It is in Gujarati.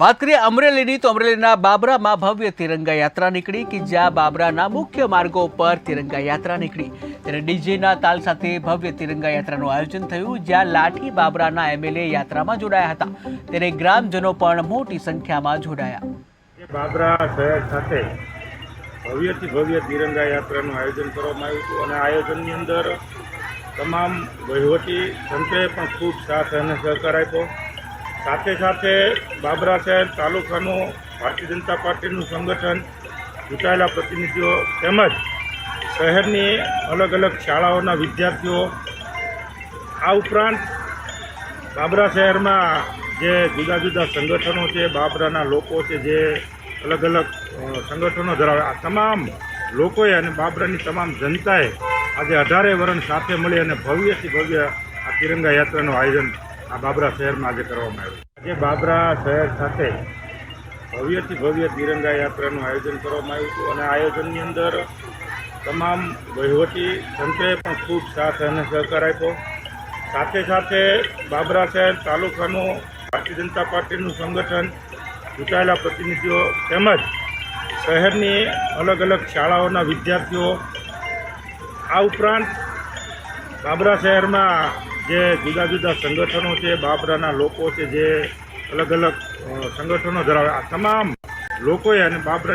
વાત કરીએ અમરેલીની, તો અમરેલીના બાબરામાં ભવ્ય તિરંગા યાત્રા નીકળી કે જ્યાં બાબરાના મુખ્ય માર્ગો પર તિરંગા યાત્રા નીકળી. ત્યારે ડીજેના તાલ સાથે ભવ્ય તિરંગા યાત્રાનું આયોજન થયું, જ્યાં લાઠી બાબરાના એમએલએ યાત્રામાં જોડાયા હતા. ત્યારે ગ્રામજનો પણ મોટી સંખ્યામાં જોડાયા. બાબરા શહેર સાથે ભવ્યથી ભવ્ય તિરંગા યાત્રાનું આયોજન કરવામાં આવ્યું હતું અને આયોજનની અંદર તમામ વહીવટી તંત્રએ પણ ખૂબ સાથ અને સહકાર આપ્યો. સાથે સાથે બાબરા શહેર તાલુકાનું ભારતીય જનતા પાર્ટીનું સંગઠન, ચૂંટાયેલા પ્રતિનિધિઓ તેમજ શહેરની અલગ અલગ શાળાઓના વિદ્યાર્થીઓ, આ ઉપરાંત બાબરા શહેરમાં જે જુદા જુદા સંગઠનો છે, બાબરાના લોકો છે જે અલગ અલગ સંગઠનો ધરાવે, આ તમામ લોકોએ અને બાબરાની તમામ જનતાએ આજે અઢારે વરણ સાથે મળી અને ભવ્યથી ભવ્ય આ તિરંગા યાત્રાનું આયોજન આ બાબરા શહેરમાં આજે કરવામાં આવ્યું. આજે બાબરા શહેર સાથે ભવ્યથી ભવ્ય તિરંગા યાત્રાનું આયોજન કરવામાં આવ્યું હતું અને આયોજનની અંદર તમામ વહીવટી તંત્રએ પણ ખૂબ સાથ અને સહકાર આપ્યો. સાથે સાથે બાબરા શહેર તાલુકાનું ભારતીય જનતા પાર્ટીનું સંગઠન, ચૂંટાયેલા પ્રતિનિધિઓ તેમજ શહેરની અલગ અલગ શાળાઓના વિદ્યાર્થીઓ આ ઉપરાંત બાબરા શહેરમાં જે જુદા જુદા સંગઠનો છે, બાબરાના લોકો છે, જે અલગ અલગ સંગઠનો ધરાવે. આ તમામ લોકોએ અને બાબરાની